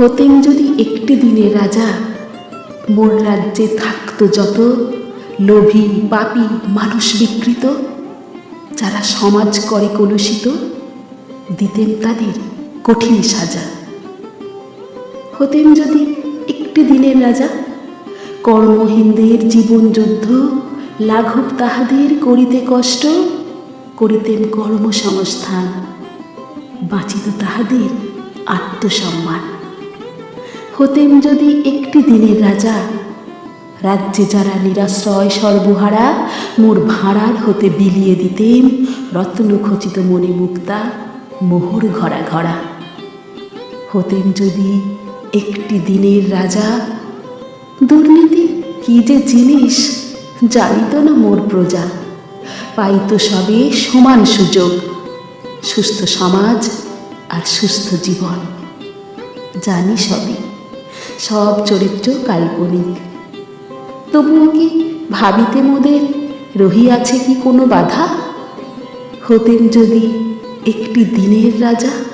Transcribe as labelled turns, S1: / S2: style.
S1: হতেন যদি একটি দিনের রাজা, মোর রাজ্যে থাকতো যত লোভী পাপী মানুষ বিকৃত, যারা সমাজ করে কলুষিত দিতেন তাদের কঠিন সাজা। হতেন যদি একটি দিনের রাজা, কর্মহীনদের জীবন যুদ্ধ, লাঘব তাহাদের করিতে কষ্ট করিতেন কর্মসংস্থান, বাঁচিত তাহাদের আত্মসম্মান। হতেন যদি একটি দিনের রাজা, রাজ্যে যারা নিরাশ্রয় সর্বহারা, মোর ভাড়ার হতে বিলিয়ে দিতেন রত্নখচিত মণি মুক্তা মোহর ঘরা ঘরা হতেন যদি একটি দিনের রাজা, দুর্নীতি কি যে জিনিস জানিত না মোর প্রজা। পাইত সবে সমান সুযোগ, সুস্থ সমাজ আর সুস্থ জীবন, জানি সবই। সব চরিত্র কাল্পনিক। তবুও কি ভাবিতে মোদের রহিয়াছে কি কোনো বাধা? হতেন যদি একটি দিনের রাজা।